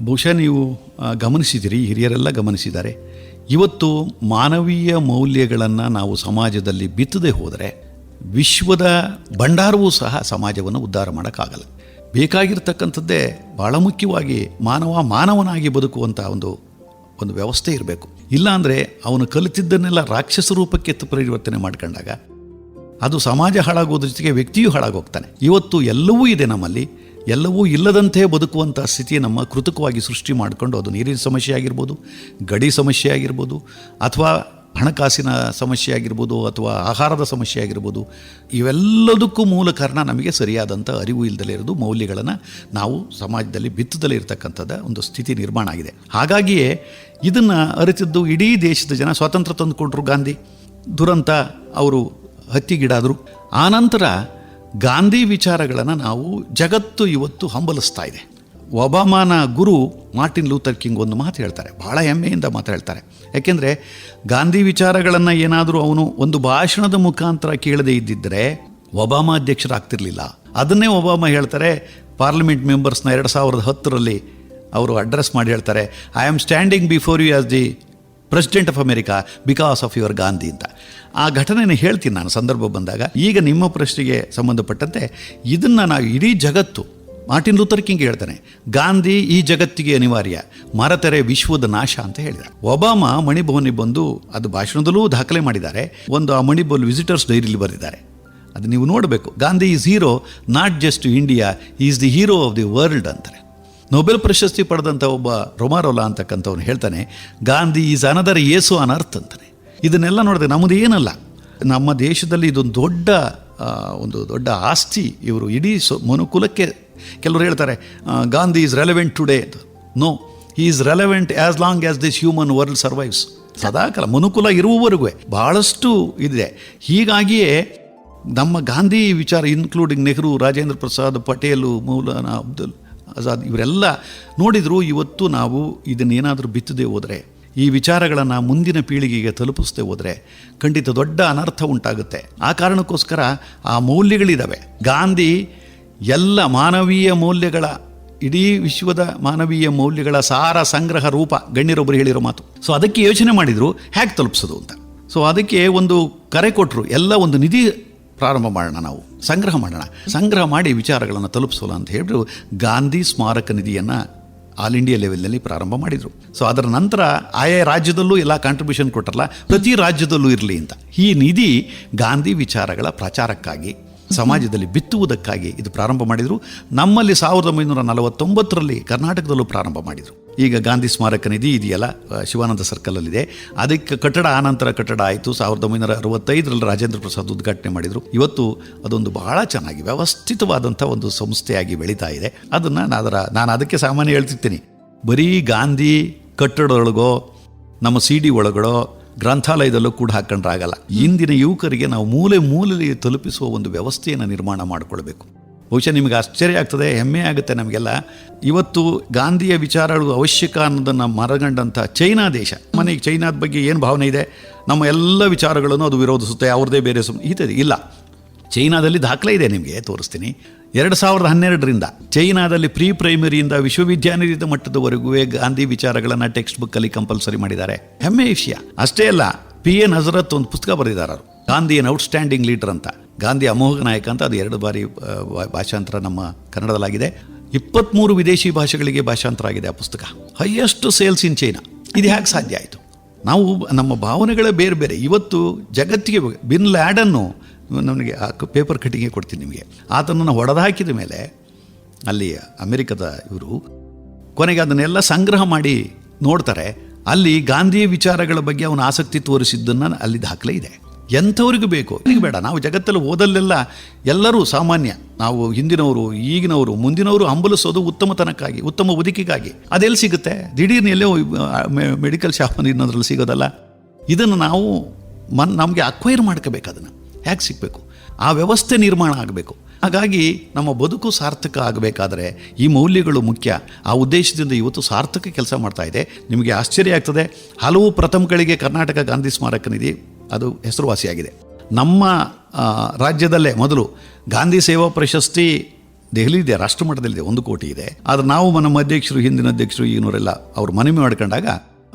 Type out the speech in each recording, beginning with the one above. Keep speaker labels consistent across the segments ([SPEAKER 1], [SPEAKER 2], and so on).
[SPEAKER 1] ಬಹುಶಃ ನೀವು ಗಮನಿಸಿದಿರಿ, ಹಿರಿಯರೆಲ್ಲ ಗಮನಿಸಿದ್ದಾರೆ. ಇವತ್ತು ಮಾನವೀಯ ಮೌಲ್ಯಗಳನ್ನು ನಾವು ಸಮಾಜದಲ್ಲಿ ಬಿತ್ತದೆ ಹೋದರೆ ವಿಶ್ವದ ಭಂಡಾರವೂ ಸಹ ಸಮಾಜವನ್ನು ಉದ್ಧಾರ ಮಾಡೋಕ್ಕಾಗಲ್ಲ. ಬೇಕಾಗಿರ್ತಕ್ಕಂಥದ್ದೇ ಬಹಳ ಮುಖ್ಯವಾಗಿ ಮಾನವ ಮಾನವನಾಗಿ ಬದುಕುವಂಥ ಒಂದು ಒಂದು ವ್ಯವಸ್ಥೆ ಇರಬೇಕು. ಇಲ್ಲಾಂದರೆ ಅವನು ಕಲಿತಿದ್ದನ್ನೆಲ್ಲ ರಾಕ್ಷಸ ರೂಪಕ್ಕೆ ಪರಿವರ್ತನೆ ಮಾಡ್ಕೊಂಡಾಗ ಅದು ಸಮಾಜ ಹಾಳಾಗೋದ್ರ ಜೊತೆಗೆ ವ್ಯಕ್ತಿಯೂ ಹಾಳಾಗೋಗ್ತಾನೆ. ಇವತ್ತು ಎಲ್ಲವೂ ಇದೆ ನಮ್ಮಲ್ಲಿ. ಎಲ್ಲವೂ ಇಲ್ಲದಂತೆ ಬದುಕುವಂಥ ಸ್ಥಿತಿ ನಮ್ಮ ಕೃತಕವಾಗಿ ಸೃಷ್ಟಿ ಮಾಡಿಕೊಂಡು ಅದು ನೀರಿನ ಸಮಸ್ಯೆ ಆಗಿರ್ಬೋದು, ಗಡಿ ಸಮಸ್ಯೆ ಆಗಿರ್ಬೋದು, ಅಥವಾ ಹಣಕಾಸಿನ ಸಮಸ್ಯೆ ಆಗಿರ್ಬೋದು, ಅಥವಾ ಆಹಾರದ ಸಮಸ್ಯೆ ಆಗಿರ್ಬೋದು, ಇವೆಲ್ಲದಕ್ಕೂ ಮೂಲ ಕಾರಣ ನಮಗೆ ಸರಿಯಾದಂಥ ಅರಿವು ಇಲ್ಲದಲೇ ಇರೋದು, ಮೌಲ್ಯಗಳನ್ನು ನಾವು ಸಮಾಜದಲ್ಲಿ ಬಿತ್ತದಲ್ಲಿ ಇರತಕ್ಕಂಥದ್ದು ಒಂದು ಸ್ಥಿತಿ ನಿರ್ಮಾಣ ಆಗಿದೆ. ಹಾಗಾಗಿಯೇ ಇದನ್ನು ಅರಿತಿದ್ದು ಇಡೀ ದೇಶದ ಜನ ಸ್ವಾತಂತ್ರ್ಯ ತಂದುಕೊಂಡ್ರು ಗಾಂಧಿ. ದುರಂತ ಅವರು ಹತ್ತಿಗಿಡಾದರು ಆನಂತರ ಗಾಂಧಿ ವಿಚಾರಗಳನ್ನು ನಾವು ಜಗತ್ತು ಇವತ್ತು ಹಂಬಲಿಸ್ತಾ ಇದೆ. ಒಬಾಮಾನ ಗುರು ಮಾರ್ಟಿನ್ ಲೂಥರ್ ಕಿಂಗ್ ಒಂದು ಮಾತು ಹೇಳ್ತಾರೆ ಭಾಳ ಹೆಮ್ಮೆಯಿಂದ ಮಾತು ಹೇಳ್ತಾರೆ. ಯಾಕೆಂದರೆ ಗಾಂಧಿ ವಿಚಾರಗಳನ್ನು ಏನಾದರೂ ಅವನು ಒಂದು ಭಾಷಣದ ಮುಖಾಂತರ ಕೇಳದೇ ಇದ್ದಿದ್ದರೆ ಒಬಾಮಾ ಅಧ್ಯಕ್ಷರಾಗ್ತಿರ್ಲಿಲ್ಲ. ಅದನ್ನೇ ಒಬಾಮಾ ಹೇಳ್ತಾರೆ, ಪಾರ್ಲಿಮೆಂಟ್ ಮೆಂಬರ್ಸ್ನ ಎರಡು ಸಾವಿರದ ಹತ್ತರಲ್ಲಿ ಅವರು ಅಡ್ರೆಸ್ ಮಾಡಿ ಹೇಳ್ತಾರೆ I am standing before you as the president of America because of your Gandhi ಅಂತ. ಆ ಘಟನೆಯನ್ನು ಹೇಳ್ತೀನಿ ನಾನು, ಸಂದರ್ಭ ಬಂದಾಗ. ಈಗ ನಿಮ್ಮ ಪ್ರಶ್ನೆಗೆ ಸಂಬಂಧಪಟ್ಟಂತೆ ಇದನ್ನು ನಾವು ಇಡೀ ಜಗತ್ತು ಮಾರ್ಟಿನ್ ಲೂಥರ್ ಕಿಂಗ್ ಹೇಳ್ತಾನೆ, ಗಾಂಧಿ ಈ ಜಗತ್ತಿಗೆ ಅನಿವಾರ್ಯ, ಮರತೆರೆ ವಿಶ್ವದ ನಾಶ ಅಂತ ಹೇಳಿದ. ಒಬಾಮಾ ಮಣಿಭವನಿಗೆ ಬಂದು ಅದು ಭಾಷಣದಲ್ಲೂ ದಾಖಲೆ ಮಾಡಿದ್ದಾರೆ. ಒಂದು ಆ ಮಣಿಭವನ್ ವಿಸಿಟರ್ಸ್ ಡೈರಿಲಿ ಬರೆದಿದ್ದಾರೆ. ಅದು ನೀವು ನೋಡಬೇಕು. Gandhi is hero not just India is the hero of the world ಅಂತಾರೆ. ನೊಬೆಲ್ ಪ್ರಶಸ್ತಿ ಪಡೆದಂಥ ಒಬ್ಬ ರೊಮಾರೋಲಾ ಅಂತಕ್ಕಂಥವ್ನು ಹೇಳ್ತಾನೆ, ಗಾಂಧಿ ಈಸ್ ಅನದರ್ ಏಸು ಅನ್ ಅರ್ಥ ಅಂತಾನೆ. ಇದನ್ನೆಲ್ಲ ನೋಡಿದೆ ನಮ್ಮದು ಏನಲ್ಲ. ನಮ್ಮ ದೇಶದಲ್ಲಿ ಇದೊಂದು ದೊಡ್ಡ ಒಂದು ದೊಡ್ಡ ಆಸ್ತಿ. ಇವರು ಇಡೀ ಸೊ, ಮನುಕುಲಕ್ಕೆ ಕೆಲವರು ಹೇಳ್ತಾರೆ ಗಾಂಧಿ ಈಸ್ ರೆಲೆವೆಂಟ್ ಟುಡೇ ಅಂತ. No, he is relevant as long as this human world survives. ಸದಾಕಾಲ ಮನುಕುಲ ಇರುವವರೆಗೂ ಬಹಳಷ್ಟು ಇದೆ. ಹೀಗಾಗಿಯೇ ನಮ್ಮ ಗಾಂಧಿ ವಿಚಾರ, ಇನ್ಕ್ಲೂಡಿಂಗ್ ನೆಹರು, ರಾಜೇಂದ್ರ ಪ್ರಸಾದ್, ಪಟೇಲು, ಮೌಲಾನಾ ಅಬ್ದುಲ್ ಆಜಾದ್ ಇವರೆಲ್ಲ ನೋಡಿದ್ರು, ಇವತ್ತು ನಾವು ಇದನ್ನೇನಾದರೂ ಬಿತ್ತದೇ ಹೋದರೆ, ಈ ವಿಚಾರಗಳನ್ನು ಮುಂದಿನ ಪೀಳಿಗೆಗೆ ತಲುಪಿಸದೆ ಹೋದರೆ ಖಂಡಿತ ದೊಡ್ಡ ಅನರ್ಥ ಉಂಟಾಗುತ್ತೆ. ಆ ಕಾರಣಕ್ಕೋಸ್ಕರ ಆ ಮೌಲ್ಯಗಳಿದ್ದಾವೆ ಗಾಂಧಿ ಎಲ್ಲ ಮಾನವೀಯ ಮೌಲ್ಯಗಳ, ಇಡೀ ವಿಶ್ವದ ಮಾನವೀಯ ಮೌಲ್ಯಗಳ ಸಾರ ಸಂಗ್ರಹ ರೂಪ ಗಣ್ಯರೊಬ್ಬರು ಹೇಳಿರೋ ಮಾತು. ಸೊ ಅದಕ್ಕೆ ಯೋಚನೆ ಮಾಡಿದರು, ಹೇಗೆ ತಲುಪಿಸೋದು ಅಂತ. ಸೊ ಅದಕ್ಕೆ ಒಂದು ಕರೆ ಕೊಟ್ಟರು ಎಲ್ಲ ಒಂದು ನಿಧಿ ಪ್ರಾರಂಭ ಮಾಡೋಣ ನಾವು. ಸಂಗ್ರಹ ಮಾಡೋಣ. ಸಂಗ್ರಹ ಮಾಡಿ ವಿಚಾರಗಳನ್ನು ತಲುಪಿಸೋಣ ಅಂತ ಹೇಳಿದ್ರು ಗಾಂಧಿ ಸ್ಮಾರಕ ನಿಧಿಯನ್ನು ಆಲ್ ಇಂಡಿಯಾ ಲೆವೆಲ್ನಲ್ಲಿ ಪ್ರಾರಂಭ ಮಾಡಿದರು. ಸೊ ಅದರ ನಂತರ ಆಯಾ ರಾಜ್ಯದಲ್ಲೂ ಎಲ್ಲ ಕಾಂಟ್ರಿಬ್ಯೂಷನ್ ಕೊಟ್ಟರಲ್ಲ ಪ್ರತಿ ರಾಜ್ಯದಲ್ಲೂ ಇರಲಿ ಅಂತ. ಈ ನಿಧಿ ಗಾಂಧಿ ವಿಚಾರಗಳ ಪ್ರಚಾರಕ್ಕಾಗಿ ಸಮಾಜದಲ್ಲಿ ಬಿತ್ತುವುದಕ್ಕಾಗಿ ಇದು ಪ್ರಾರಂಭ ಮಾಡಿದರು. ನಮ್ಮಲ್ಲಿ ಸಾವಿರದ ಒಂಬೈನೂರ ನಲವತ್ತೊಂಬತ್ತರಲ್ಲಿ ಕರ್ನಾಟಕದಲ್ಲೂ ಪ್ರಾರಂಭ ಮಾಡಿದರು. ಈಗ ಗಾಂಧಿ ಸ್ಮಾರಕ ನಿಧಿ ಇದೆಯಲ್ಲ ಶಿವಾನಂದ ಸರ್ಕಲಲ್ಲಿದೆ. ಅದಕ್ಕೆ ಕಟ್ಟಡ, ಆನಂತರ ಕಟ್ಟಡ ಆಯಿತು. ಸಾವಿರದ ಒಂಬೈನೂರ ಅರವತ್ತೈದರಲ್ಲಿ ರಾಜೇಂದ್ರ ಪ್ರಸಾದ್ ಉದ್ಘಾಟನೆ ಮಾಡಿದರು. ಇವತ್ತು ಅದೊಂದು ಬಹಳ ಚೆನ್ನಾಗಿ ವ್ಯವಸ್ಥಿತವಾದಂಥ ಒಂದು ಸಂಸ್ಥೆಯಾಗಿ ಬೆಳೀತಾ ಇದೆ. ಅದನ್ನು ಅದರ ನಾನು ಅದಕ್ಕೆ ಸಾಮಾನ್ಯ ಹೇಳ್ತಿರ್ತೀನಿ. ಬರೀ ಗಾಂಧಿ ಕಟ್ಟಡದೊಳಗೋ, ನಮ್ಮ ಸಿ ಡಿ ಒಳಗಡೋ ಗ್ರಂಥಾಲಯದಲ್ಲೂ ಕೂಡ ಹಾಕೊಂಡ್ರಾಗಲ್ಲ. ಇಂದಿನ ಯುವಕರಿಗೆ ನಾವು ಮೂಲೆ ಮೂಲೆಯಲ್ಲಿ ತಲುಪಿಸುವ ಒಂದು ವ್ಯವಸ್ಥೆಯನ್ನು ನಿರ್ಮಾಣ ಮಾಡಿಕೊಳ್ಬೇಕು. ಬಹುಶಃ ನಿಮಗೆ ಆಶ್ಚರ್ಯ ಆಗ್ತದೆ, ಹೆಮ್ಮೆ ಆಗುತ್ತೆ ನಮಗೆಲ್ಲ. ಇವತ್ತು ಗಾಂಧಿಯ ವಿಚಾರಗಳು ಅವಶ್ಯಕ ಅನ್ನೋದನ್ನು ಮರಗಂಡಂಥ ಚೈನಾ ದೇಶ. ಮನೆಗೆ ಚೈನಾದ ಬಗ್ಗೆ ಏನು ಭಾವನೆ ಇದೆ? ನಮ್ಮ ಎಲ್ಲ ವಿಚಾರಗಳನ್ನು ಅದು ವಿರೋಧಿಸುತ್ತೆ ಅವ್ರದ್ದೇ ಬೇರೆ ಸುಮ್ಮನೆ ಇಲ್ಲ. ಚೈನಾದಲ್ಲಿ ದಾಖಲೆ ಇದೆ ನಿಮಗೆ, ತೋರಿಸ್ತೀನಿ. ಎರಡು ಸಾವಿರದ ಹನ್ನೆರಡರಿಂದ ಚೈನಾದಲ್ಲಿ ಪ್ರೀ ಪ್ರೈಮರಿಯಿಂದ ವಿಶ್ವವಿದ್ಯಾನಿಲಯದ ಮಟ್ಟದವರೆಗೂ ಗಾಂಧಿ ವಿಚಾರಗಳನ್ನು ಟೆಕ್ಸ್ಟ್ ಬುಕ್ಕಲ್ಲಿ ಕಂಪಲ್ಸರಿ ಮಾಡಿದ್ದಾರೆ. ಹೆಮ್ಮೆ ವಿಷಯ. ಅಷ್ಟೇ ಅಲ್ಲ, ಪಿ ಎನ್ ಹಜರತ್ ಒಂದು ಪುಸ್ತಕ ಬರೆದಿದ್ದಾರೆ ಗಾಂಧಿ ಎನ್ ಔಟ್ಸ್ಟ್ಯಾಂಡಿಂಗ್ ಲೀಡರ್ ಅಂತ. ಗಾಂಧಿ ಅಮೋಘ ನಾಯಕ ಅಂತ ಅದು ಎರಡು ಬಾರಿ ಭಾಷಾಂತರ ನಮ್ಮ ಕನ್ನಡದಲ್ಲಾಗಿದೆ. ಇಪ್ಪತ್ತ್ಮೂರು ವಿದೇಶಿ ಭಾಷೆಗಳಿಗೆ ಭಾಷಾಂತರ ಆಗಿದೆ ಆ ಪುಸ್ತಕ. Highest sales in China. ಇದು ಹೇಗೆ ಸಾಧ್ಯ ಆಯಿತು? ನಾವು ನಮ್ಮ ಭಾವನೆಗಳೇ ಬೇರೆ ಬೇರೆ. ಇವತ್ತು ಜಗತ್ತಿಗೆ ಬಿನ್ ಲ್ಯಾಡನ್ನು ನನಗೆ ಆ ಪೇಪರ್ ಕಟ್ಟಿಂಗೆ ಕೊಡ್ತೀನಿ ನಿಮಗೆ. ಆತನನ್ನು ಹೊಡೆದಾಕಿದ ಮೇಲೆ ಅಲ್ಲಿ ಅಮೆರಿಕದ ಇವರು ಕೊನೆಗೆ ಅದನ್ನೆಲ್ಲ ಸಂಗ್ರಹ ಮಾಡಿ ನೋಡ್ತಾರೆ. ಅಲ್ಲಿ ಗಾಂಧಿ ವಿಚಾರಗಳ ಬಗ್ಗೆ ಅವನು ಆಸಕ್ತಿ ತೋರಿಸಿದ್ದನ್ನು ಅಲ್ಲಿ ದಾಖಲೆ ಇದೆ. ಎಂಥವ್ರಿಗೂ ಬೇಕು? ಅವ್ರಿಗೆ ಬೇಡ. ನಾವು ಜಗತ್ತಲ್ಲಿ ಓದಲ್ಲೆಲ್ಲ ಎಲ್ಲರೂ ಸಾಮಾನ್ಯ. ನಾವು ಹಿಂದಿನವರು, ಈಗಿನವರು, ಮುಂದಿನವರು ಹಂಬಲಿಸೋದು ಉತ್ತಮತನಕ್ಕಾಗಿ, ಉತ್ತಮ ಬದುಕಿಗಾಗಿ. ಅದೆಲ್ಲಿ ಸಿಗುತ್ತೆ? ದಿಢೀರ್ನ ಎಲ್ಲೋ ಮೆಡಿಕಲ್ ಶಾಪ್ ಇನ್ನೊಂದ್ರಲ್ಲಿ ಸಿಗೋದಲ್ಲ. ಇದನ್ನು ನಾವು ಮನ್, ನಮಗೆ ಅಕ್ವೈರ್ ಮಾಡ್ಕೋಬೇಕು ಅದನ್ನು. ಹೇಗೆ ಸಿಗಬೇಕು? ಆ ವ್ಯವಸ್ಥೆ ನಿರ್ಮಾಣ ಆಗಬೇಕು. ಹಾಗಾಗಿ ನಮ್ಮ ಬದುಕು ಸಾರ್ಥಕ ಆಗಬೇಕಾದ್ರೆ ಈ ಮೌಲ್ಯಗಳು ಮುಖ್ಯ. ಆ ಉದ್ದೇಶದಿಂದ ಇವತ್ತು ಸಾರ್ಥಕ ಕೆಲಸ ಮಾಡ್ತಾ ಇದೆ. ನಿಮಗೆ ಆಶ್ಚರ್ಯ ಆಗ್ತದೆ. ಹಲವು ಪ್ರಥಮಗಳಿಗೆ ಕರ್ನಾಟಕ ಗಾಂಧಿ ಸ್ಮಾರಕ ನಿಧಿ ಅದು ಹೆಸರುವಾಸಿಯಾಗಿದೆ. ನಮ್ಮ ರಾಜ್ಯದಲ್ಲೇ ಮೊದಲು ಗಾಂಧಿ ಸೇವಾ ಪ್ರಶಸ್ತಿ ದೆಹಲಿ ಇದೆ ರಾಷ್ಟ್ರ ಮಟ್ಟದಲ್ಲಿದೆ ಒಂದು ಕೋಟಿ ಇದೆ. ಆದರೆ ನಾವು ನಮ್ಮ ಅಧ್ಯಕ್ಷರು, ಹಿಂದಿನ ಅಧ್ಯಕ್ಷರು, ಈಗಿನವರೆಲ್ಲ ಅವರು ಮನವಿ ಮಾಡ್ಕೊಂಡಾಗ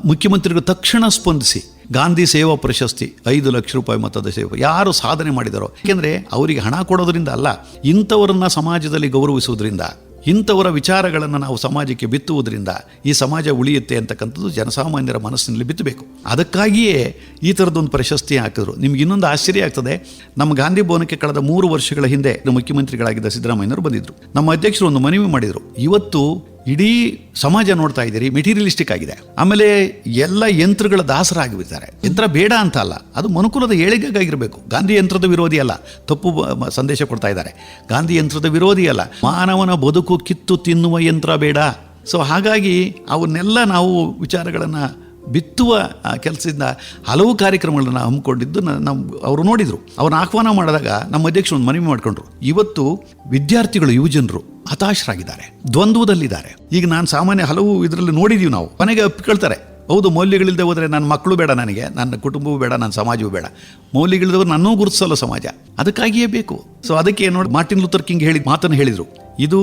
[SPEAKER 1] ಮುಖ್ಯಮಂತ್ರಿಗಳು ತಕ್ಷಣ ಸ್ಪಂದಿಸಿ ಗಾಂಧಿ ಸೇವಾ ಪ್ರಶಸ್ತಿ ಐದು ಲಕ್ಷ ರೂಪಾಯಿ ಮೊತ್ತದ ಸೇವೆ. ಯಾರು ಸಾಧನೆ ಮಾಡಿದಾರೋ ಏಕೆಂದರೆ ಅವರಿಗೆ ಹಣ ಕೊಡೋದ್ರಿಂದ ಅಲ್ಲ, ಇಂಥವರನ್ನ ಸಮಾಜದಲ್ಲಿ ಗೌರವಿಸುವುದರಿಂದ, ಇಂಥವರ ವಿಚಾರಗಳನ್ನು ನಾವು ಸಮಾಜಕ್ಕೆ ಬಿತ್ತುವುದರಿಂದ ಈ ಸಮಾಜ ಉಳಿಯುತ್ತೆ ಅಂತಕ್ಕಂಥದ್ದು ಜನಸಾಮಾನ್ಯರ ಮನಸ್ಸಿನಲ್ಲಿ ಬಿತ್ತಬೇಕು. ಅದಕ್ಕಾಗಿಯೇ ಈ ಥರದ್ದೊಂದು ಪ್ರಶಸ್ತಿ ಹಾಕಿದ್ರು. ನಿಮ್ಗೆ ಇನ್ನೊಂದು ಆಶ್ಚರ್ಯ ಆಗ್ತದೆ, ನಮ್ಮ ಗಾಂಧಿ ಭವನಕ್ಕೆ ಕಳೆದ ಮೂರು ವರ್ಷಗಳ ಹಿಂದೆ ಮುಖ್ಯಮಂತ್ರಿಗಳಾಗಿದ್ದ ಸಿದ್ದರಾಮಯ್ಯನವರು ಬಂದಿದ್ರು. ನಮ್ಮ ಅಧ್ಯಕ್ಷರು ಒಂದು ಮನವಿ ಮಾಡಿದರು. ಇವತ್ತು ಇಡೀ ಸಮಾಜ ನೋಡ್ತಾ ಇದ್ದೀರಿ ಮೆಟೀರಿಯಲಿಸ್ಟಿಕ್ ಆಗಿದೆ. ಆಮೇಲೆ ಎಲ್ಲ ಯಂತ್ರಗಳ ದಾಸರಾಗಿಬಿಡ್ತಾರೆ ಯಂತ್ರ ಬೇಡ ಅಂತ ಅಲ್ಲ, ಅದು ಮನುಕುಲದ ಏಳಿಗೆಗಾಗಿರಬೇಕು. ಗಾಂಧಿ ಯಂತ್ರದ ವಿರೋಧಿ ಅಲ್ಲ, ತಪ್ಪು ಸಂದೇಶ ಕೊಡ್ತಾ ಇದ್ದಾರೆ. ಗಾಂಧಿ ಯಂತ್ರದ ವಿರೋಧಿ ಅಲ್ಲ, ಮಾನವನ ಬದುಕು ಕಿತ್ತು ತಿನ್ನುವ ಯಂತ್ರ ಬೇಡ. ಸೊ ಹಾಗಾಗಿ ಅವನ್ನೆಲ್ಲ ನಾವು ವಿಚಾರಗಳನ್ನು ಬಿತ್ತುವ ಕೆಲಸದಿಂದ ಹಲವು ಕಾರ್ಯಕ್ರಮಗಳನ್ನು ಹಮ್ಮಿಕೊಂಡಿದ್ದು ನಮ್ಮ ಅವರು ನೋಡಿದರು. ಅವ್ರನ್ನ ಆಹ್ವಾನ ಮಾಡಿದಾಗ ನಮ್ಮ ಅಧ್ಯಕ್ಷ ಒಂದು ಮನವಿ ಮಾಡಿಕೊಂಡ್ರು. ಇವತ್ತು ವಿದ್ಯಾರ್ಥಿಗಳು ಯುವಜನರು ಹತಾಶರಾಗಿದ್ದಾರೆ, ದ್ವಂದ್ವದಲ್ಲಿದ್ದಾರೆ. ಈಗ ನಾನು ಸಾಮಾನ್ಯ ಹಲವು ಇದರಲ್ಲಿ ನೋಡಿದ್ದೀವಿ ನಾವು. ಕೊನೆಗೆ ಅಪ್ಪಿಕೊಳ್ತಾರೆ ಹೌದು, ಮೌಲ್ಯಗಳಿಲ್ಲದೆ ಹೋದರೆ ನನ್ನ ಮಕ್ಕಳು ಬೇಡ ನನಗೆ, ನನ್ನ ಕುಟುಂಬವೂ ಬೇಡ, ನನ್ನ ಸಮಾಜವೂ ಬೇಡ. ಮೌಲ್ಯಗಳಿಲ್ಲದವ್ರು ನನ್ನೂ ಗುರುತಿಸಲ್ಲ ಸಮಾಜ. ಅದಕ್ಕಾಗಿಯೇ ಬೇಕು. ಸೊ ಅದಕ್ಕೆ ನೋಡಿ, ಮಾರ್ಟಿನ್ ಲೂಥರ್ ಕಿಂಗ್ ಹೇಳಿದ ಮಾತನ್ನು ಹೇಳಿದರು. ಇದು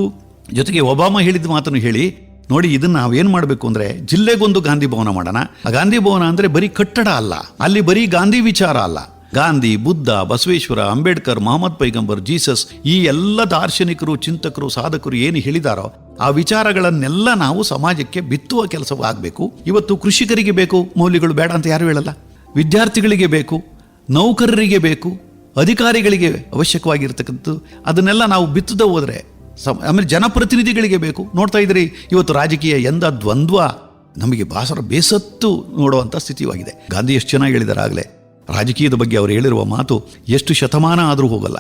[SPEAKER 1] ಜೊತೆಗೆ ಒಬಾಮ ಹೇಳಿದ ಮಾತನ್ನು ಹೇಳಿ ನೋಡಿ, ಇದನ್ನ ನಾವೇನು ಮಾಡಬೇಕು ಅಂದರೆ, ಜಿಲ್ಲೆಗೊಂದು ಗಾಂಧಿ ಭವನ ಮಾಡೋಣ. ಆ ಗಾಂಧಿ ಭವನ ಅಂದರೆ ಬರೀ ಕಟ್ಟಡ ಅಲ್ಲ, ಅಲ್ಲಿ ಬರೀ ಗಾಂಧಿ ವಿಚಾರ ಅಲ್ಲ. ಗಾಂಧಿ, ಬುದ್ಧ, ಬಸವೇಶ್ವರ, ಅಂಬೇಡ್ಕರ್, ಮೊಹಮ್ಮದ್ ಪೈಗಂಬರ್, ಜೀಸಸ್, ಈ ಎಲ್ಲ ದಾರ್ಶನಿಕರು, ಚಿಂತಕರು, ಸಾಧಕರು ಏನು ಹೇಳಿದಾರೋ, ಆ ವಿಚಾರಗಳನ್ನೆಲ್ಲ ನಾವು ಸಮಾಜಕ್ಕೆ ಬಿತ್ತುವ ಕೆಲಸವಾಗಬೇಕು ಇವತ್ತು ಕೃಷಿಕರಿಗೆ ಬೇಕು, ಮೌಲ್ಯಗಳು ಬೇಡ ಅಂತ ಯಾರು ಹೇಳಲ್ಲ. ವಿದ್ಯಾರ್ಥಿಗಳಿಗೆ ಬೇಕು, ನೌಕರರಿಗೆ ಬೇಕು, ಅಧಿಕಾರಿಗಳಿಗೆ ಅವಶ್ಯಕವಾಗಿರ್ತಕ್ಕಂಥದ್ದು. ಅದನ್ನೆಲ್ಲ ನಾವು ಬಿತ್ತದ ಹೋದರೆ ಸಮ ಆಮೇಲೆ ಜನಪ್ರತಿನಿಧಿಗಳಿಗೆ ಬೇಕು. ನೋಡ್ತಾ ಇದ್ರಿ ಇವತ್ತು ರಾಜಕೀಯ ಎಂದ ದ್ವಂದ್ವ ನಮಗೆ ಬಾಸರ ಬೇಸತ್ತು ನೋಡುವಂಥ ಸ್ಥಿತಿಯಾಗಿದೆ ಗಾಂಧಿ ಎಷ್ಟು ಚೆನ್ನಾಗಿ ಹೇಳಿದ್ದಾರೆ ಆಗಲೇ. ರಾಜಕೀಯದ ಬಗ್ಗೆ ಅವರು ಹೇಳಿರುವ ಮಾತು ಎಷ್ಟು ಶತಮಾನ ಆದರೂ ಹೋಗಲ್ಲ.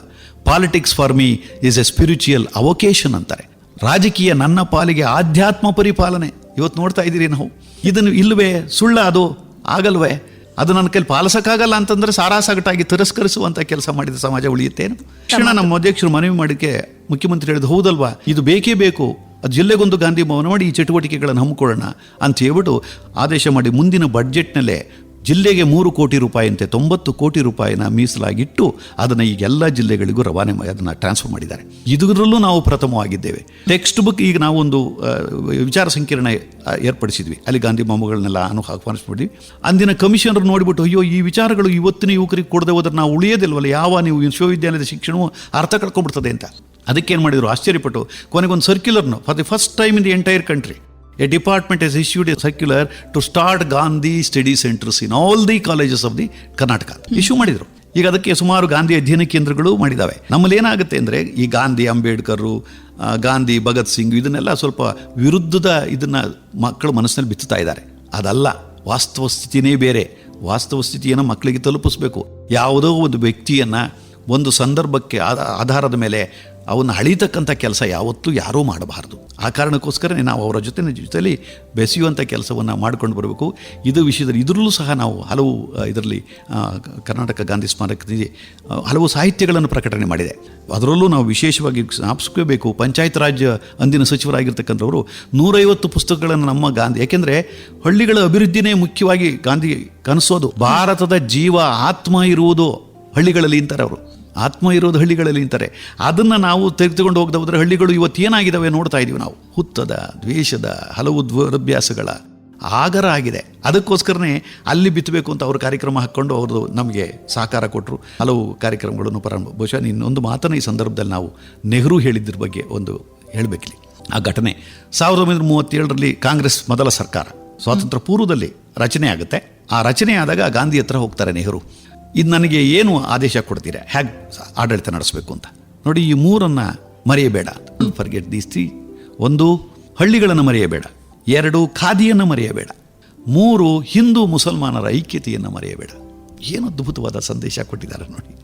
[SPEAKER 1] Politics for me is a spiritual avocation ಅಂತಾರೆ. ರಾಜಕೀಯ ನನ್ನ ಪಾಲಿಗೆ ಆಧ್ಯಾತ್ಮ ಪರಿಪಾಲನೆ. ಇವತ್ತು ನೋಡ್ತಾ ಇದ್ದೀರಿ ನಾವು. ಇದನ್ನು ಇಲ್ಲವೇ ಸುಳ್ಳ ಅದು, ಆಗಲ್ವೇ? ಅದು ನನ್ನ ಕೈಲಿ ಪಾಲಿಸೋಕ್ಕಾಗಲ್ಲ ಅಂತಂದರೆ ಸಾರಾಸಗಟಾಗಿ ತಿರಸ್ಕರಿಸುವಂಥ ಕೆಲಸ ಮಾಡಿದ ಸಮಾಜ ಉಳಿಯುತ್ತೇನು? ಕ್ಷಣ ನಮ್ಮ ಅಧ್ಯಕ್ಷರು ಮನವಿ ಮಾಡಿಕೆ ಮುಖ್ಯಮಂತ್ರಿ ಹೇಳಿದ್ರು ಹೌದಲ್ವಾ? ಇದು ಬೇಕೇ ಬೇಕು. ಅದು ಜಿಲ್ಲೆಗೊಂದು ಗಾಂಧಿ ಭವನ ಮಾಡಿ ಈ ಚಟುವಟಿಕೆಗಳನ್ನು ಹಮ್ಮಿಕೊಳ್ಳೋಣ ಅಂತ ಹೇಳ್ಬಿಟ್ಟು ಆದೇಶ ಮಾಡಿ ಮುಂದಿನ ಬಡ್ಜೆಟ್ನಲ್ಲೇ ಜಿಲ್ಲೆಗೆ ಮೂರು ಕೋಟಿ ರೂಪಾಯಿಯಂತೆ ತೊಂಬತ್ತು ಕೋಟಿ ರೂಪಾಯಿನ ಮೀಸಲಾಗಿಟ್ಟು ಅದನ್ನು ಈಗ ಎಲ್ಲ ಜಿಲ್ಲೆಗಳಿಗೂ ರವಾನೆ ಅದನ್ನು ಟ್ರಾನ್ಸ್ಫರ್ ಮಾಡಿದ್ದಾರೆ. ಇದರಲ್ಲೂ ನಾವು ಪ್ರಥಮವಾಗಿದ್ದೇವೆ. ಟೆಕ್ಸ್ಟ್ ಬುಕ್ ಈಗ ನಾವೊಂದು ವಿಚಾರ ಸಂಕಿರಣ ಏರ್ಪಡಿಸಿದ್ವಿ. ಅಲ್ಲಿ ಗಾಂಧಿ ಮೊಮ್ಮಗಳನ್ನೆಲ್ಲ ನಾನು ಆಹ್ವಾನಿಸ್ಬಿಟ್ವಿ ಅಂದಿನ ಕಮಿಷನರ್ ನೋಡಿಬಿಟ್ಟು, ಅಯ್ಯೋ, ಈ ವಿಚಾರಗಳು ಇವತ್ತಿನ ಯುವಕರಿಗೆ ಕೊಡದೆ ಹೋದ್ರೆ ನಾವು ಉಳಿಯೋದಿಲ್ವಲ್ಲ? ಯಾವ ನೀವು ವಿಶ್ವವಿದ್ಯಾಲಯದ ಶಿಕ್ಷಣವು ಅರ್ಥ ಕಳ್ಕೊಂಡ್ಬಿಡ್ತದೆ ಅಂತ? ಅದಕ್ಕೇನು ಮಾಡಿದರು? ಆಶ್ಚರ್ಯಪಟ್ಟು ಕೊನೆಗೊಂದು ಸರ್ಕ್ಯುಲರ್ನು for the first time in the entire country A department has issued a circular to start Gandhi study centers in all the colleges of the Karnataka. Issue ಮಾಡಿದರು. ಈಗ ಅದಕ್ಕೆ ಸುಮಾರು ಗಾಂಧಿ ಅಧ್ಯಯನ ಕೇಂದ್ರಗಳು ಮಾಡಿದ್ದಾವೆ. ನಮ್ಮಲ್ಲಿ ಏನಾಗುತ್ತೆ ಅಂದರೆ ಈ ಗಾಂಧಿ ಅಂಬೇಡ್ಕರು ಗಾಂಧಿ ಭಗತ್ ಸಿಂಗ್ ಇದನ್ನೆಲ್ಲ ಸ್ವಲ್ಪ ವಿರುದ್ಧದ ಇದನ್ನು ಮಕ್ಕಳು ಮನಸ್ಸಿನಲ್ಲಿ ಬಿತ್ತುತ್ತಾ ಇದ್ದಾರೆ. ಅದಲ್ಲ ವಾಸ್ತವ ಸ್ಥಿತಿನೇ ಬೇರೆ. ವಾಸ್ತವ ಸ್ಥಿತಿಯನ್ನು ಮಕ್ಕಳಿಗೆ ತಲುಪಿಸ್ಬೇಕು. ಯಾವುದೋ ಒಂದು ವ್ಯಕ್ತಿಯನ್ನು ಒಂದು ಸಂದರ್ಭಕ್ಕೆ ಆಧ- ಆಧಾರದ ಮೇಲೆ ಅವನ್ನ ಅಳಿತಕ್ಕಂಥ ಕೆಲಸ ಯಾವತ್ತೂ ಯಾರೂ ಮಾಡಬಾರ್ದು. ಆ ಕಾರಣಕ್ಕೋಸ್ಕರನೇ ನಾವು ಅವರ ಜೊತೆ ಜೊತೆಯಲ್ಲಿ ಬೆಸೆಯುವಂಥ ಕೆಲಸವನ್ನು ಮಾಡ್ಕೊಂಡು ಬರಬೇಕು. ಇದು ವಿಷಯದಲ್ಲಿ ಇದರಲ್ಲೂ ಸಹ ನಾವು ಹಲವು ಇದರಲ್ಲಿ ಕರ್ನಾಟಕ ಗಾಂಧಿ ಸ್ಮಾರಕದಲ್ಲಿ ಹಲವು ಸಾಹಿತ್ಯಗಳನ್ನು ಪ್ರಕಟಣೆ ಮಾಡಿದೆ. ಅದರಲ್ಲೂ ನಾವು ವಿಶೇಷವಾಗಿ ಜ್ಞಾಪಿಸ್ಕೋಬೇಕು. ಪಂಚಾಯತ್ ರಾಜ್ ಅಂದಿನ ಸಚಿವರಾಗಿರ್ತಕ್ಕಂಥವರು ನೂರೈವತ್ತು ಪುಸ್ತಕಗಳನ್ನು ನಮ್ಮ ಗಾಂಧಿ, ಯಾಕೆಂದರೆ ಹಳ್ಳಿಗಳ ಅಭಿವೃದ್ಧಿನೇ ಮುಖ್ಯವಾಗಿ ಗಾಂಧಿ ಕನಸೋದು. ಭಾರತದ ಜೀವ, ಆತ್ಮ ಇರುವುದು ಹಳ್ಳಿಗಳಲ್ಲಿ ಅಂತಾರೆ ಅವರು ಆತ್ಮ ಇರೋದು ಹಳ್ಳಿಗಳಲ್ಲಿ ಅಂತಾರೆ. ಅದನ್ನು ನಾವು ತೆಗೆದುಕೊಂಡು ಹೋಗ್ತಾ ಹೋದರೆ ಹಳ್ಳಿಗಳು ಇವತ್ತು ಏನಾಗಿದ್ದಾವೆ ನೋಡ್ತಾ ಇದ್ದೀವಿ ನಾವು. ಹುತ್ತದ, ದ್ವೇಷದ, ಹಲವು ದ್ವರಭ್ಯಾಸಗಳ ಆಗರ ಆಗಿದೆ. ಅದಕ್ಕೋಸ್ಕರನೇ ಅಲ್ಲಿ ಬಿತ್ತಬೇಕು ಅಂತ ಅವರು ಕಾರ್ಯಕ್ರಮ ಹಾಕ್ಕೊಂಡು ಅವರು ನಮಗೆ ಸಹಕಾರ ಕೊಟ್ಟರು ಹಲವು ಕಾರ್ಯಕ್ರಮಗಳನ್ನು ಪ್ರಾರಂಭ ಬಹುಶಃ ಇನ್ನೊಂದು ಮಾತನ್ನು ಈ ಸಂದರ್ಭದಲ್ಲಿ ನಾವು ನೆಹರು ಹೇಳಿದ್ರ ಬಗ್ಗೆ ಒಂದು ಹೇಳಬೇಕಿಲ್ಲಿ. ಆ ಘಟನೆ ಸಾವಿರದ ಒಂಬೈನೂರ ಮೂವತ್ತೇಳರಲ್ಲಿ ಕಾಂಗ್ರೆಸ್ ಮೊದಲ ಸರ್ಕಾರ. ಸ್ವಾತಂತ್ರ್ಯ ಪೂರ್ವದಲ್ಲಿ ರಚನೆ ಆಗುತ್ತೆ. ಆ ರಚನೆ ಆದಾಗ ಗಾಂಧಿ ಹತ್ರ ಹೋಗ್ತಾರೆ ನೆಹರು. ಇದು ನನಗೆ ಏನು ಆದೇಶ ಕೊಡ್ತೀರಾ? ಹೇಗೆ ಆಡಳಿತ ನಡೆಸಬೇಕು ಅಂತ. ನೋಡಿ, ಈ ಮೂರನ್ನು ಮರೆಯಬೇಡ. ಫರ್ಗೆಟ್ ದೀಸ್ ತ್ರೀ ಒಂದು, ಹಳ್ಳಿಗಳನ್ನು ಮರೆಯಬೇಡ. ಎರಡು, ಖಾದಿಯನ್ನು ಮರೆಯಬೇಡ. ಮೂರು, ಹಿಂದೂ ಮುಸಲ್ಮಾನರ ಐಕ್ಯತೆಯನ್ನು ಮರೆಯಬೇಡ. ಏನು ಅದ್ಭುತವಾದ ಸಂದೇಶ ಕೊಟ್ಟಿದ್ದಾರೆ ನೋಡಿ.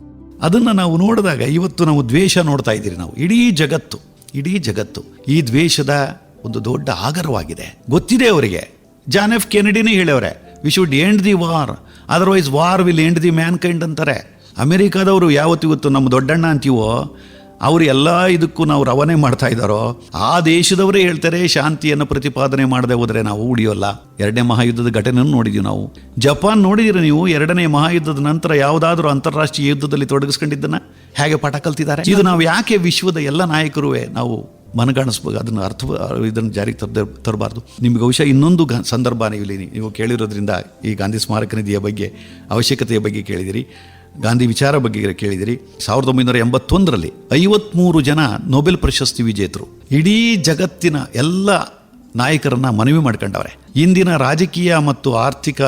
[SPEAKER 1] ಅದನ್ನು ನಾವು ನೋಡಿದಾಗ ಇವತ್ತು ನಾವು ದ್ವೇಷ ನೋಡ್ತಾ ಇದ್ದೀರಿ ನಾವು. ಇಡೀ ಜಗತ್ತು ಇಡೀ ಜಗತ್ತು ಈ ದ್ವೇಷದ ಒಂದು ದೊಡ್ಡ ಆಗರವಾಗಿದೆ. ಗೊತ್ತಿದೆ ಅವರಿಗೆ. ಜಾನ್ ಎಫ್ ಕೆನಡಿನೇ ಹೇಳವ್ರೆ we should end the war otherwise war will end the mankind ಅಂತಾರೆ. ಅಮೆರಿಕಾದವರು ಯಾವತ್ತು ಇವತ್ತು ನಮ್ಮ ದೊಡ್ಡಣ್ಣ ಅಂತೀವೋ, ಅವರು ಎಲ್ಲ ಇದಕ್ಕೂ ನಾವು ರವಾನೆ ಮಾಡ್ತಾ ಇದ್ದಾರೋ, ಆ ದೇಶದವರೇ ಹೇಳ್ತಾರೆ, ಶಾಂತಿಯನ್ನು ಪ್ರತಿಪಾದನೆ ಮಾಡದೆ ಹೋದರೆ ನಾವು ಉಳಿಯೋಲ್ಲ. ಎರಡನೇ ಮಹಾಯುದ್ಧದ ಘಟನೆಯನ್ನು ನೋಡಿದೀವಿ ನಾವು. ಜಪಾನ್ ನೋಡಿದಿರ ನೀವು ಎರಡನೇ ಮಹಾಯುದ್ಧದ ನಂತರ ಯಾವುದಾದ್ರೂ ಅಂತಾರಾಷ್ಟ್ರೀಯ ಯುದ್ಧದಲ್ಲಿ ತೊಡಗಿಸ್ಕೊಂಡಿದ್ದನ್ನ? ಹೇಗೆ ಪಾಠ ಕಲ್ತಿದ್ದಾರೆ? ಇದು ನಾವು ಯಾಕೆ ವಿಶ್ವದ ಎಲ್ಲ ನಾಯಕರುವೆ? ನಾವು ಮನಗಾಣಿಸ್ಬೇಕು, ಅದನ್ನು ಅರ್ಥ, ಇದನ್ನು ಜಾರಿಗೆ ತರದೆ, ತರಬಾರ್ದು. ನಿಮ್ಗೆ ಬಹುಶಃ ಇನ್ನೊಂದು ಗ, ಸಂದರ್ಭ ಇಲ್ಲಿ ನೀವು ಕೇಳಿರೋದ್ರಿಂದ ಈ ಗಾಂಧಿ ಸ್ಮಾರಕ ನಿಧಿಯ ಬಗ್ಗೆ, ಅವಶ್ಯಕತೆಯ ಬಗ್ಗೆ ಕೇಳಿದಿರಿ. ಗಾಂಧಿ ವಿಚಾರ ಬಗ್ಗೆ ಕೇಳಿದಿರಿ. ಸಾವಿರದ ಒಂಬೈನೂರ ಎಂಬತ್ತೊಂದರಲ್ಲಿ ಐವತ್ಮೂರು ಜನ ನೊಬೆಲ್ ಪ್ರಶಸ್ತಿ ವಿಜೇತರು, ಇಡೀ ಜಗತ್ತಿನ ಎಲ್ಲ ನಾಯಕರನ್ನು ಮನವಿ ಮಾಡ್ಕೊಂಡವ್ರೆ. ಇಂದಿನ ರಾಜಕೀಯ ಮತ್ತು ಆರ್ಥಿಕ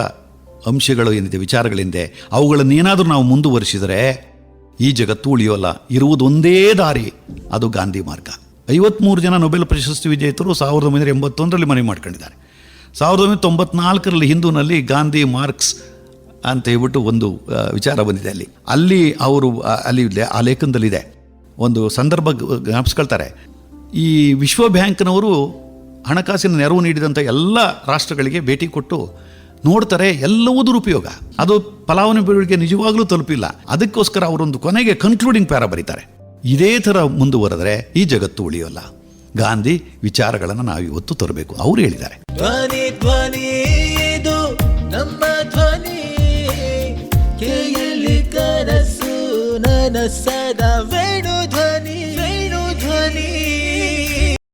[SPEAKER 1] ಅಂಶಗಳು ಏನಿದೆ ವಿಚಾರಗಳಿಂದೆ ಅವುಗಳನ್ನೇನಾದರೂ ನಾವು ಮುಂದುವರಿಸಿದರೆ ಈ ಜಗತ್ತು ಉಳಿಯೋಲ್ಲ. ಇರುವುದೊಂದೇ ದಾರಿ, ಅದು ಗಾಂಧಿ ಮಾರ್ಗ. ಐವತ್ಮೂರು ಜನ ನೊಬೆಲ್ ಪ್ರಶಸ್ತಿ ವಿಜೇತರು ಸಾವಿರದ ಒಂಬೈನೂರ ಎಂಬತ್ತೊಂದರಲ್ಲಿ ಮನವಿ ಮಾಡ್ಕೊಂಡಿದ್ದಾರೆ. ಸಾವಿರದ ಒಂಬೈನೂರ ತೊಂಬತ್ನಾಲ್ಕರಲ್ಲಿ ಹಿಂದೂನಲ್ಲಿ ಗಾಂಧಿ ಮಾರ್ಕ್ಸ್ ಅಂತ ಹೇಳ್ಬಿಟ್ಟು ಒಂದು ವಿಚಾರ ಬಂದಿದೆ ಅಲ್ಲಿ. ಅಲ್ಲಿ ಅವರು ಅಲ್ಲಿ ಆ ಲೇಖನದಲ್ಲಿದೆ. ಒಂದು ಸಂದರ್ಭ ಜ್ಞಾಪಿಸ್ಕೊಳ್ತಾರೆ. ಈ ವಿಶ್ವ ಬ್ಯಾಂಕ್ನವರು ಹಣಕಾಸಿನ ನೆರವು ನೀಡಿದಂಥ ಎಲ್ಲ ರಾಷ್ಟ್ರಗಳಿಗೆ ಭೇಟಿ ಕೊಟ್ಟು ನೋಡ್ತಾರೆ ಎಲ್ಲವೂ ದುರುಪಯೋಗ. ಅದು ಫಲಾನುಭವಿಗಳಿಗೆ ನಿಜವಾಗ್ಲೂ ತಲುಪಿಲ್ಲ. ಅದಕ್ಕೋಸ್ಕರ ಅವರೊಂದು ಕೊನೆಗೆ ಕನ್ಕ್ಲೂಡಿಂಗ್ ಪ್ಯಾರ ಬರೀತಾರೆ. ಇದೇ ಥರ ಮುಂದುವರೆದ್ರೆ ಈ ಜಗತ್ತು ಉಳಿಯೋಲ್ಲ. ಗಾಂಧಿ ವಿಚಾರಗಳನ್ನು ನಾವು ಇವತ್ತು ತರಬೇಕು. ಅವರು ಹೇಳಿದ್ದಾರೆ.
[SPEAKER 2] ಧ್ವನಿ ಧ್ವನಿ ನಮ್ಮ ಧ್ವನಿ. ಕನಸು, ನನಸದ ವೇಣು